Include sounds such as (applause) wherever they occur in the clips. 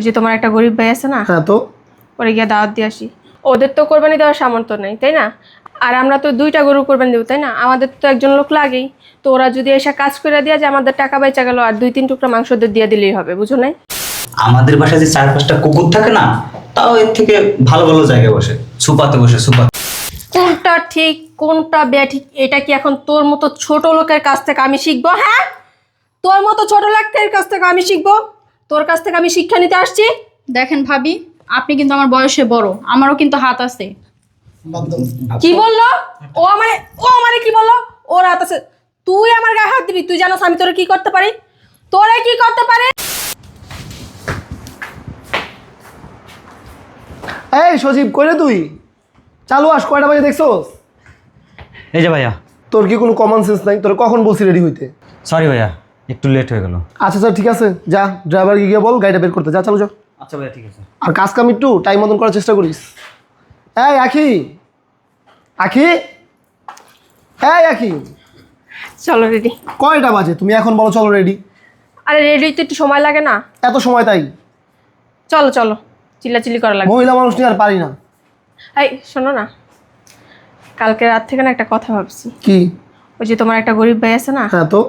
ওই যে তোমার একটা গরিব ভাই আছে না? হ্যাঁ তো? পরে গিয়ে দাওয়াত দিয়ে আসি। ওদের তো কোরবানি দেওয়ার সামর্থ্য নেই তাই না? আর আমরা তো দুইটা গরু কোরবানি দেবো তাই না? আমাদের তো একজন লোক লাগেই। তো ওরা যদি এসে কাজ করে দেওয়া যে আমাদের টাকা বেচা গেল আর দুই তিন টুকরা মাংস ওদের দিয়ে দিলেই হবে বুঝো নাই? আমাদের বাসায় যে চার পাঁচটা কুকুর থাকে না তাও এর থেকে ভালো ভালো জায়গায় বসে সুপাতে বসে সুপাতে। কোনটা ঠিক কোনটা ব্যাঠিক এটা কি এখন তোর মতো ছোট লোকের কাছ থেকে আমি শিখব হ্যাঁ? তোর মতো ছোট লোকের কাছ থেকে আমি শিখব? তোর কাছ থেকে আমি শিক্ষা নিতে আসছি? দেখেন ভাবি আপনি কিন্তু আমার বয়সে বড় আমারও কিন্তু হাত আছে। কি বলল? ও আমারে ও আমারে কি বলল? ওর হাত আছে। তুই আমার গায়ে হাত দিবি তুই জানোস আমি তোরে কি করতে পারি? তোরে কি করতে পারি? এই সজীব কইরে তুই? চালু আস কয়টা বাজে দেখছোস? এই যে ভাইয়া। তোর কি কোনো কমন সেন্স নাই? তোর কখন বলছি রেডি হইতে? সরি ভাইয়া। একটু লেট হয়ে গেল। আচ্ছা স্যার ঠিক আছে। যা ড্রাইভার গিয়ে বল গাড়িটা বের করতে। যা চালু যা। আচ্ছা ভাইয়া ঠিক আছে। আর কাজ কাম একটু টাইম মতন করার চেষ্টা করিস। এই আখি। আখি। এই আখি। চলো রেডি কয়টা বাজে? তুমি এখন বলো চলো রেডি আরে রেডি তো একটু সময় লাগে না? এত সময় তাই? চলো চলো। চিল্লাচিল্লি করা লাগে মহিলা মানুষ নিয়ে আর পারি না। এই শোনো না। কালকে রাত থেকে না একটা কথা ভাবছি। কি? ওই যে তোমার একটা গরিব ভাই আছে না? হ্যাঁ তো?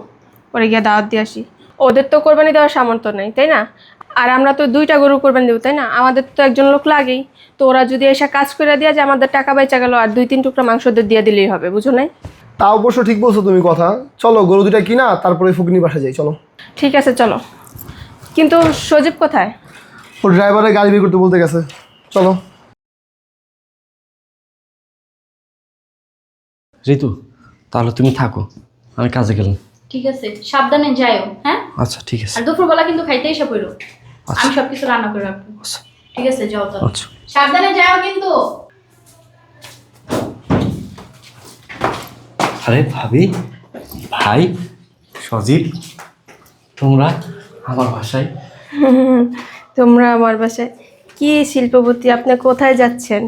পরে গিয়ে দাওয়াত দিয়ে আসি। ওদের তো কোরবানি দেওয়ার সামর্থ্য নেই তাই না? আর আমরা তো দুইটা গরু কোরবানি দেবো তাই না? আমাদের তো একজন লোক লাগেই। তো ওরা যদি এসে কাজ করে দেওয়া যে আমাদের টাকা বেচা গেল আর দুই তিন টুকরা মাংস ওদের দিয়ে দিলেই হবে বুঝো নাই? তা অবশ্য ঠিক বলছো তুমি কথা। চলো গরু দুটা কিনা তারপরে ফুকনি বাসা যাই চলো। ঠিক আছে চলো। কিন্তু সজীব কোথায়? ও ড্রাইভারের গাড়ি বের করতে বলতে গেছে। চলো। ঋতু তাহলে তুমি থাকো। আমি কাজে গেলাম। ঠিক আছে সাবধানে যাইও হ্যাঁ? আচ্ছা ঠিক আছে। আর দুপুরবেলা কিন্তু খাইতে এসে পড়ো। আমি সবকিছু রান্না করে রাখব। আচ্ছা। ঠিক আছে যাও তো আচ্ছা। সাবধানে যাও কিন্তু। আরে ভাবি ভাই সজীব তোমরা আমার বাসায়। (laughs) তোমরা আমার বাসায়। কি শিল্পপতি আপনি কোথায় যাচ্ছেন?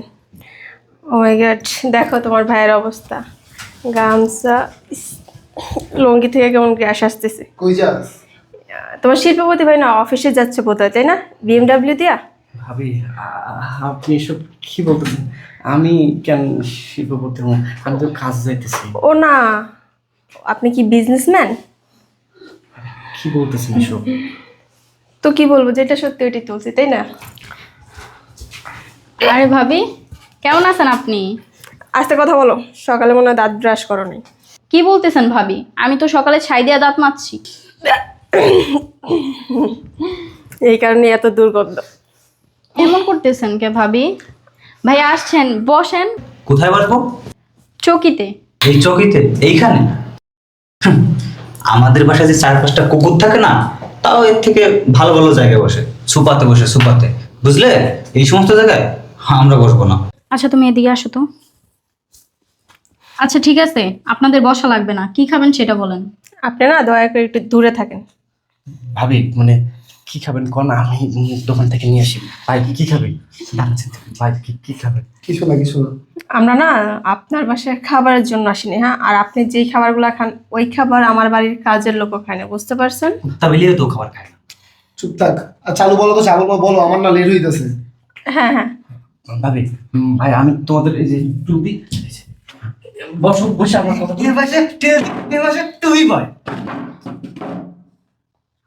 ও মাই গড দেখো তোমার ভাইয়ের অবস্থা। গামছা লুঙ্গি থেকে কেমন গ্যাস আসতেছে? কই যাস? তোমার শিল্পপতি ভাই না অফিসে যাচ্ছে বোধহয় তাই না? বিএমডাব্লিউ দিয়া? ভাবি আপনি এসব কি বলতেছেন? আমি কেন শিল্পপতি হব? আমি তো কাজ যাইতেছি। ও না আপনি কি বিজনেসম্যান কি বলতেছেন এসব? তো কি বলব যেটা সত্যি ওইটাই তুলছি তাই না? আরে ভাবি কেমন আছেন আপনি? আস্তে কথা বলো সকালে মনে হয় দাঁত ব্রাশ করো নি কি বলতেছেন ভাবি? আমি তো সকালে ছাই দিয়া দাঁত মারছি এই কারণে এত দুর্গন্ধ। এমন করতেছেন কে ভাবি? ভাই আসছেন বসেন। কোথায় বসবো? চকিতে। এই চৌকিতে? এইখানে? আমাদের বাসায় যে চার পাঁচটা কুকুর থাকে না তাও এর থেকে ভালো ভালো জায়গায় বসে। সুপাতে বসে সুপাতে। বুঝলে? এই সমস্ত জায়গায় আমরা বসবো না। আচ্ছা তুমি এদিকে আসো তো। আচ্ছা ঠিক আছে। আপনাদের বসা লাগবে না। কি খাবেন সেটা বলেন। আপনি না দয়া করে একটু দূরে থাকেন। ভাবি মানে কি খাবেন কোন? আমি দোকান থেকে নিয়ে আসি। ভাই কি খাবে? ডাকছেন ভাই কি কি খাবেন কিছু না কিছু না। আমরা না আপনার বাসায় খাবারের জন্য আসিনি হ্যাঁ? আর আপনি যেই খাবারগুলো খান ওই খাবার আমার বাড়ির কাজের লোকও খায় না বুঝতে পারছেন? তা বেলিয়ে তো খাবার খায় না। চুপ থাক। আর চালু বলো তো চালু বলো আমার না লেট হইতেছে। হ্যাঁ হ্যাঁ। ভাবি ভাই আমি তোমাদের এই যে টুপি এই যে, বসো বসে আমার কথা বলো। তুই ভাই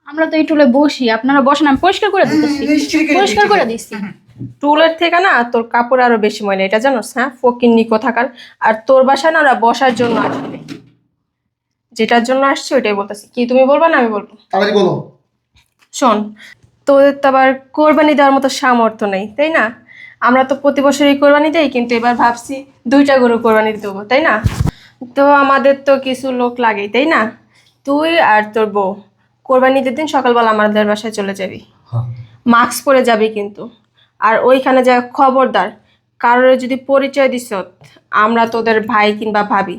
আমরা তো এই টুলে বসি আপনারা বসেন আমি পরিষ্কার করে দিতেছি। পরিষ্কার করে দিচ্ছি। টুলের থেকে না তোর কাপড় আরও বেশি ময়লা এটা জানোস হ্যাঁ? ফকির নিকো থাকার আর তোর বাসায় না ওরা বসার জন্য আসবে। যেটার জন্য আসছে ওইটাই বলতেছি। কি তুমি বলবা না আমি বলব? তাড়াতাড়ি বলো। শোন তোদের তো আবার কোরবানি দেওয়ার মতো সামর্থ্য নেই তাই না? আমরা তো প্রতি বছরই কোরবানি দেই কিন্তু এবার ভাবছি দুইটা গরু কোরবানি দেবো তাই না? তো আমাদের তো কিছু লোক লাগেই তাই না? তুই আর তোর বউ কোরবানিদের দিন সকালবেলা আমাদের বাসায় চলে যাবি। মাস্ক পরে যাবি কিন্তু। আর ওইখানে যা খবরদার কারোর যদি পরিচয় দিস আমরা তোদের ভাই কিংবা ভাবি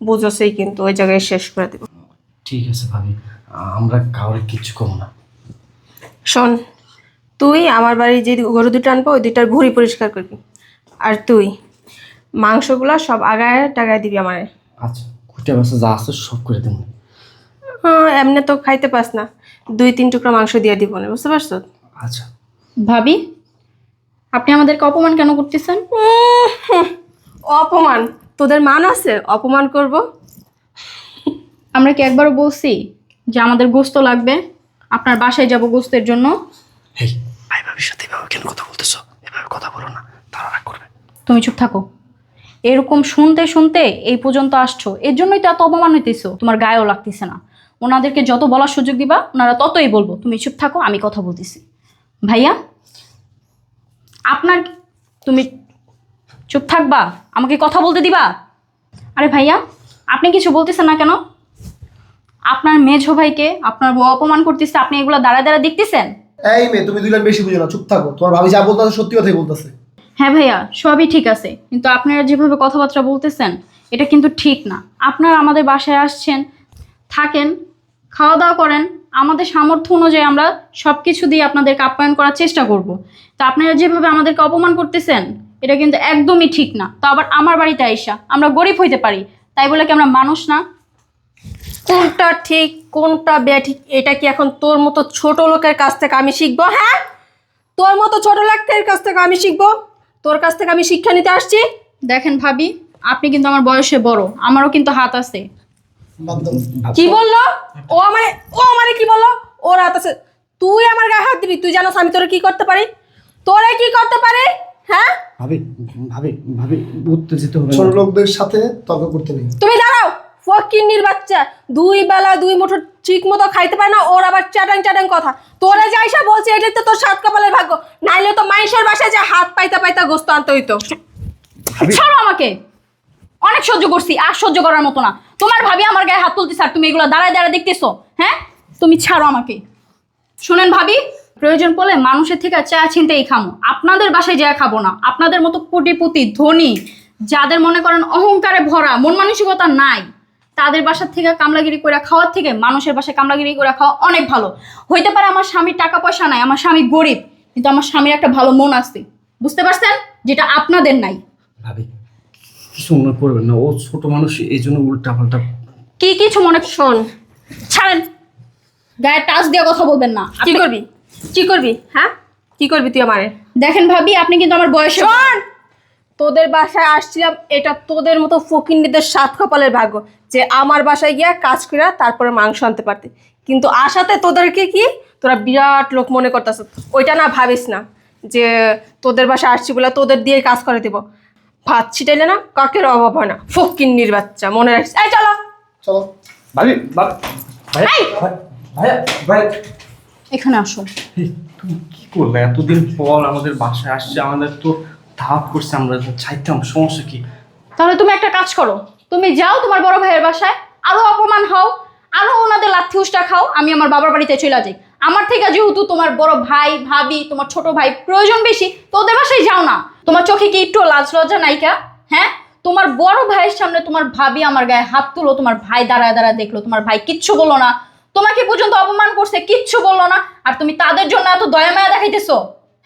বুঝোসই কিন্তু ওই জায়গায় শেষ করে দেবো। ঠিক আছে ভাবি আমরা কাউরে কিছু কম না। শোন তুই আমার বাড়ির যে গরু দুটো আনব ওই দুটার ভুঁড়ি পরিষ্কার করবি। আর তুই মাংসগুলো সব আগায় টাগায় দিবি আমার। আচ্ছা কুটে বাসা যা আছে সব করে দেবো হ্যাঁ, এমনি তো খাইতে পাস না। দুই তিন টুকরা মাংস দিয়ে দিব না বুঝতে পারছ? আচ্ছা। ভাবি আপনি আমাদেরকে অপমান কেন করতেছেন? অপমান। তোদের মান আছে? অপমান করব? আমরা কি একবারও বলছি যে আমাদের গোস্ত লাগবে? আপনার বাসায় যাব গোস্তের জন্য? সাথে এভাবে কেন কথা বলতেছো? এভাবে কথা বলো না। তারা রাগ করবে। তুমি চুপ থাকো। এরকম শুনতে শুনতে এই পর্যন্ত আসছো। এর জন্যই তো এত অপমান হইতেছো। তোমার গায়েও লাগতেছে না। ওনাদেরকে যত বলার সুযোগ দিবা, ওনারা ততই বলব, তুমি চুপ থাকো, আমি কথা বলতেছি। ভাইয়া, আপনার তুমি চুপ থাকবা? আমাকে কথা বলতে দিবা? আরে ভাইয়া, আপনি কিছু বলতেছেন না কেন? আপনার মেঝো ভাইকে, আপনার বউ অপমান করতেছে, আপনি এগুলো দাঁড়া দাঁড়া দেখতেছেন? এই মেয়ে, তুমি দুই লাইন বেশি বুঝো না, চুপ থাকো। তোমার ভাবি যা বলতেছে সত্যি কথাই বলতেছে। হ্যাঁ ভাইয়া, সবই ঠিক আছে। কিন্তু আপনারা যেভাবে কথাবার্তা বলতেছেন, এটা কিন্তু ঠিক না। আপনারা আমাদের বাসায় আসছেন, থাকেন খাওয়া দাওয়া করেন, আমাদের সামর্থ্য অনুযায়ী আমরা সব কিছু দিয়ে আপনাদেরকে আপ্যায়ন করার চেষ্টা করব। তা আপনারা যেভাবে আমাদেরকে অপমান করতেছেন, এটা কিন্তু একদমই ঠিক না। তো আবার আমার বাড়িতে আইসা, আমরা গরিব হইতে পারি, তাই বলে কি আমরা মানুষ না? কোনটা ঠিক কোনটা ব্যাঠিক এটা কি এখন তোর মতো ছোট লোকের কাছ থেকে আমি শিখব? হ্যাঁ? তোর মতো ছোট লোকের কাছ থেকে আমি শিখব? তোর কাছ থেকে আমি শিক্ষা নিতে আসছি? দেখেন ভাবি আপনি কিন্তু আমার বয়সে বড় আমারও কিন্তু হাত আছে। কি বলল? ও আমারে ও আমারে কি বলল? ওর হাত আছে। তুই আমার গায়ে হাত দিবি তুই জানোস আমি তোরে কি করতে পারি? তোরে কি করতে পারি? হ্যাঁ? ভাবি ভাবি ভাবি উত্তেজিত হবে ছোট লোকদের সাথে তর্ক করতে নেই। তুমি দাঁড়াও। ফকিন্নির বাচ্চা। দুই বেলা দুই মুঠো ঠিক মতো খাইতে পারে না ওর আবার চাটাং চাটাং কথা। তোরা যাইসা বলছি এটাই তো তোর সাত কপালের ভাগ্য। নাইলে তো মাইশের বাসায় যে হাত পাইতা পাইতা গোস্ত আনতে হইতো। ছাড়ো আমাকে। অনেক সহ্য করছি আর সহ্য করার মতো না। তোমার ভাবি আমার গায়ে হাত তুলতে স্যার তুমি এগুলো দাঁড়ায় দাঁড়ায় দেখতেছো হ্যাঁ? তুমি ছাড়ো আমাকে। শুনেন ভাবি প্রয়োজন পড়লে মানুষের থেকে চা ছিনতেই খামো। আপনাদের বাসায় যা খাব না। আপনাদের মতো কোটিপতি ধনী যাদের মনে করেন অহংকারে ভরা মন মানসিকতা নাই। তাদের বাসার থেকে কামলাগিরি করে খাওয়ার থেকে মানুষের বাসায় কামলাগিরি করে খাওয়া অনেক ভালো। হইতে পারে আমার স্বামীর টাকা পয়সা নাই আমার স্বামী গরিব কিন্তু আমার স্বামীর একটা ভালো মন আছে। বুঝতে পারছেন? যেটা আপনাদের নাই। ভাবি কিছু মনে করবেন না ও ছোট মানুষ এই জন্য উল্টা পাল্টা কি কিছু মনে শোন। ছাড়েন। গায়ে টাচ দিয়ে কথা বলবেন না। কি করবি? কি করবি? হ্যাঁ? কি করবি তুই আমারে? দেখেন ভাবি আপনি কিন্তু আমার বয়সে শোন! তোদের বাসায় আসছিলাম এটা তোদের মতো ফকিন্নিদের সাত কপালের ভাগ্য যে আমার বাসায় গিয়া কাজ করে তারপরে মাংস আনতে পারতে। কিন্তু আশাতে তোদেরকে কি? তোরা বিরাট লোক মনে করতেছ ওইটা না ভাবিস না যে তোদের বাসায় আসছি বলে তোদের দিয়ে কাজ করে দেবো। ভাত ছিটাইলে না কাকের অভাব হয় না। ফকিন্নির বাচ্চা মনে রাখিস। এই চলো। ভাবি এখানে আসো। তুমি কি করলে? এতদিন পর আমাদের বাসায় আসছে আমাদের তো ধাপ করছে আমরা চাইতাম সমস্যা কি? তাহলে তুমি একটা কাজ করো। তুমি যাও তোমার বড় ভাইয়ের বাসায় আরও অপমান হও আরও ওনাদের লাথি উষ্টা খাও আমি আমার বাবার বাড়িতে চলে যাই। আমার থেকে যেহেতু তোমার বড় ভাই ভাবি তোমার ছোট ভাই প্রয়োজন বেশি তো ওদের বাসায় যাও না। তোমার চোখে কি একটু লাজ লজ্জা নাইকা হ্যাঁ? তোমার বড় ভাইয়ের সামনে তোমার ভাবি আমার গায়ে হাত তুলো তোমার ভাই দাঁড়ায় দাঁড়ায় দেখল তোমার ভাই কিচ্ছু বলল না। তোমাকে পর্যন্ত অপমান করছে কিচ্ছু বলল না। আর তুমি তাদের জন্য এত দয়া মায়া দেখাইতেছো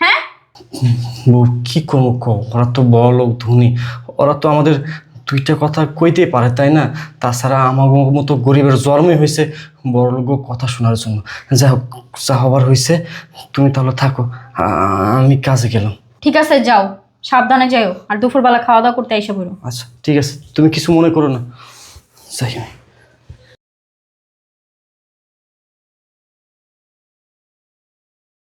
হ্যাঁ? কি করব ক ওরা তো বড় লোক ধনী। ওরা তো আমাদের দুইটা কথা কইতেই পারে তাই না? তাছাড়া আমার মতো গরিবের জন্মই হয়েছে বড় লোক কথা শোনার জন্য। যা হোক যা হবার হয়েছে তুমি তাহলে থাকো। আমি কাজে গেলাম। ঠিক আছে যাও। সাবধানে যাও আর দুপুরবেলা খাওয়া দাওয়া করতে এসে বলো আচ্ছা ঠিক আছে। তুমি কিছু মনে করো না। যাই আমি